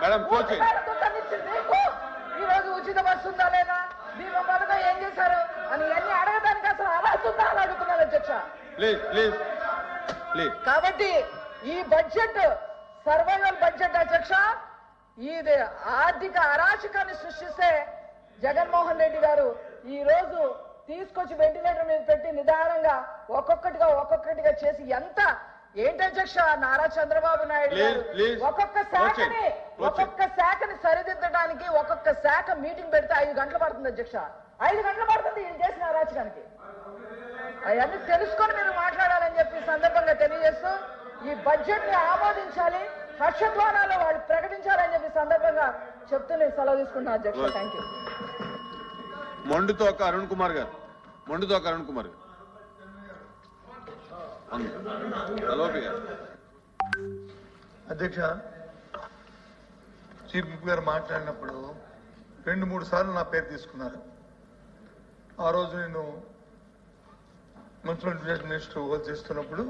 Madam, భూమి coach చేయండి. కాలుతుందని ఇచ్చింది మీకు ఈ రోజు ఉచిత బస్సు ఉందా లేదా? దీని పథకం ఏం చేశారు? అని ఇవన్నీ అడగడానికి అసలు అర్హత ఉందా అని అడుగుతున్నారు అధ్యక్ష. Please please. ప్లీజ్. కాబట్టి ఈ బడ్జెట్ సర్వైవల్ బడ్జెట్ అధ్యక్ష ఇది ఆర్థిక అరాచకాన్ని సృష్టిస్తే జగన్మోహన్ రెడ్డి గారు ఈ రోజు తీసుకొచ్చి వెంటిలేటర్ మీద పెట్టి నిదానంగా ఒక్కొక్కటిగా ఒక్కొక్కటిగా చేసి ఎంత ఏంటి అధ్యక్ష నారా చంద్రబాబు నాయుడు. ఒక్కొక్క. శాఖని. ఒక్కొక్క శాఖని సరిదిద్దడానికి ఒక్కొక్క శాఖ మీటింగ్ పెడితే ఐదు గంటలు పడుతుంది అధ్యక్ష ఐదు గంటలు పడుతుంది ఈయన చేసిన అరాచకానికి అవన్నీ తెలుసుకొని మీరు మాట్లాడాలని చెప్పి సందర్భంగా తెలియజేస్తూ ఈ బడ్జెట్ని ఆమోదించాలి హర్షధ్వానాలు వాళ్ళు ప్రకటించాలని చెప్పి సందర్భంగా చెప్తూ నేను సెలవు తీసుకుంటున్నా అధ్యక్ష. థ్యాంక్ యూ మొండుతోక అరుణ్ కుమార్ గారు మొండుతోక అరుణ్ కుమార్ గారు అధ్యక్ష చీఫ్ విప్ గారు మాట్లాడినప్పుడు రెండు మూడు సార్లు నా పేరు తీసుకున్నారు. ఆ రోజు నేను మున్సిపల్ ఎడ్యుకేషన్ మినిస్టర్ హోల్ చేస్తున్నప్పుడు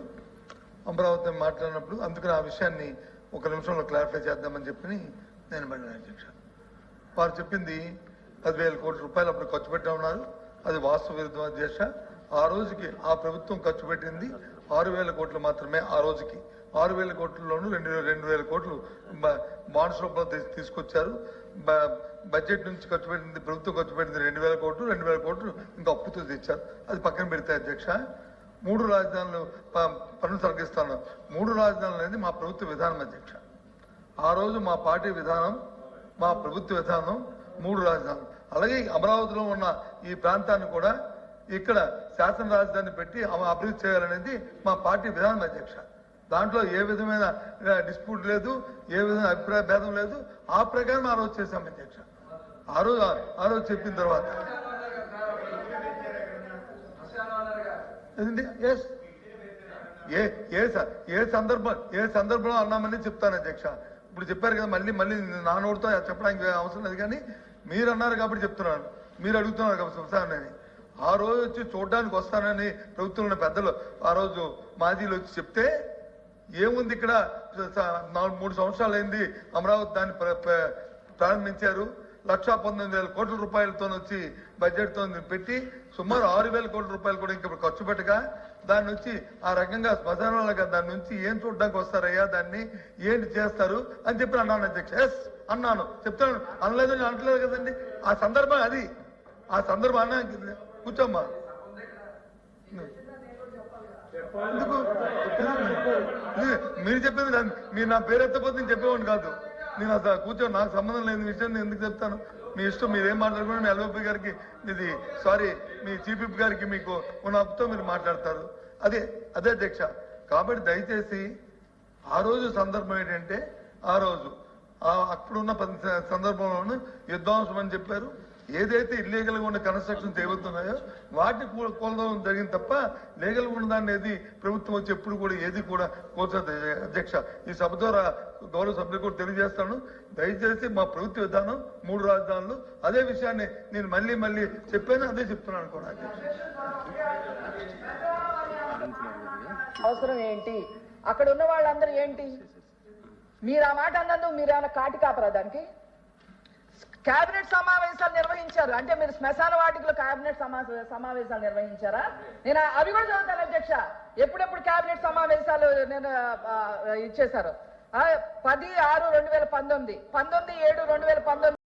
అమరావతి మాట్లాడినప్పుడు అందుకని ఆ విషయాన్ని ఒక నిమిషంలో క్లారిఫై చేద్దామని చెప్పి నేను పడిన అధ్యక్ష. వారు చెప్పింది పదివేల కోట్ల రూపాయలు అప్పుడు ఖర్చు పెట్టా ఉన్నారు అది వాస్తవ విరుద్ధం అధ్యక్ష. ఆ రోజుకి ఆ ప్రభుత్వం ఖర్చు పెట్టింది ఆరు వేల కోట్లు మాత్రమే ఆ రోజుకి. ఆరు వేల కోట్లలోనూ రెండు రెండు వేల కోట్లు బాండ్స్ రూపంలో తీసుకొచ్చారు. బ- బడ్జెట్ నుంచి ఖర్చు పెట్టింది ప్రభుత్వం ఖర్చు పెట్టింది రెండు వేల కోట్లు రెండు వేల కోట్లు ఇంకా అప్పుతో తెచ్చారు అది పక్కన పెడితే అధ్యక్ష. మూడు రాజధానులు ప- పన్ను తొలగిస్తాను మూడు రాజధానులు అనేది మా ప్రభుత్వ విధానం అధ్యక్ష. ఆ రోజు మా పార్టీ విధానం మా ప్రభుత్వ విధానం మూడు రాజధానులు. అలాగే అమరావతిలో ఉన్న ఈ ప్రాంతాన్ని కూడా ఇక్కడ శాసన రాజధాని పెట్టి అభివృద్ధి చేయాలనేది మా పార్టీ విధానం అధ్యక్ష. దాంట్లో ఏ విధమైన డిస్ప్యూట్ లేదు ఏ విధమైన అభిప్రాయ భేదం లేదు. ఆ ప్రకారం ఆ రోజు చేశాం అధ్యక్ష. ఆ రోజు ఆ రోజు చెప్పిన తర్వాత. ఎస్ ఏ ఏ స- ఏ సందర్భం ఏ సందర్భంలో అన్నామని చెప్తాను అధ్యక్ష. ఇప్పుడు చెప్పారు కదా మళ్ళీ మళ్ళీ నా నోటితో చెప్పడానికి అవసరం లేదు కానీ మీరు అన్నారు కాబట్టి చెప్తున్నాను. మీరు అడుగుతున్నారు కాబట్టి వస్తానని ఆ రోజు వచ్చి చూడడానికి వస్తానని ప్రభుత్వంలో పెద్దలు ఆ రోజు మాజీలు వచ్చి చెప్తే ఏముంది ఇక్కడ? నాలుగు మూడు సంవత్సరాలు అయింది అమరావతి దాన్ని ప్ర- ప్రారంభించారు. లక్షా పంతొమ్మిది వేల కోట్ల రూపాయలతో వచ్చి బడ్జెట్తో పెట్టి సుమారు ఆరు వేల కోట్ల రూపాయలు కూడా ఇంకా ఖర్చు పెట్టగా దాని నుంచి ఆ రకంగా శ్మశానాలుగా దాని నుంచి ఏం చూడడానికి వస్తారయ్యా దాన్ని? ఏంటి చేస్తారు? అని చెప్పి అన్నాను అధ్యక్ష. ఎస్ అన్నాను. చెప్తాను. అనలేదు అనట్లేదు కదండి. ఆ సందర్భం అది. ఆ సందర్భం అన్నా కూర్చోమ్మా. ఎందుకు? మీరు చెప్పింది మీరు నా పేరు ఎత్తపోతే నేను చెప్పేవాడిని కాదు. నేను అసలు కూర్చొని నాకు సంబంధం లేని విషయం నేను ఎందుకు చెప్తాను? మీ ఇష్టం మీరేం మాట్లాడుకుంటే మీ ఎల్ఓపి గారికి ఇది సారీ మీ చీఫ్ విప్ గారికి మీకు ఉన్న అప్పుతో మీరు మాట్లాడతారు. అదే అదే అధ్యక్ష. కాబట్టి దయచేసి ఆ రోజు సందర్భం ఏంటంటే ఆ రోజు అప్పుడున్న అక్కడున్న సందర్భంలోనూ యుద్ధాంశం అని చెప్పారు. ఏదైతే ఇల్లీగల్గా ఉన్న కన్స్ట్రక్షన్స్ ఏవవుతున్నాయో వాటిని కూ- జరిగింది తప్ప లీగల్ ఉన్నదాన్ని ఏది ప్రభుత్వం వచ్చి ఎప్పుడు కూడా ఏది కూడా కూర్చోదు అధ్యక్ష ఈ సభ ద్వారా గౌరవ సభ్యులు కూడా తెలియజేస్తాను. దయచేసి మా ప్రభుత్వ విధానం మూడు రాజధానులు అదే విషయాన్ని నేను మళ్ళీ మళ్ళీ చెప్పాను అదే చెప్తున్నాను కూడా అవసరం ఏంటి? అక్కడ ఉన్న వాళ్ళందరూ ఏంటి? మీరు ఆ మాట అన్నందుకు మీరు ఏమైనా కాటి కాపరా దానికి? కేబినెట్ సమావేశాలు నిర్వహించారు. అంటే మీరు శ్మశాన వాటికలో కేబినెట్ సమావేశాలు నిర్వహించారా? నేను అవి కూడా చదువుతాను అధ్యక్ష. ఎప్పుడెప్పుడు కేబినెట్ సమావేశాలు నేను ఇచ్చేశారు? పది ఆరు రెండు వేల పంతొమ్మిది. పంతొమ్మిది ఏడు రెండు వేల పంతొమ్మిది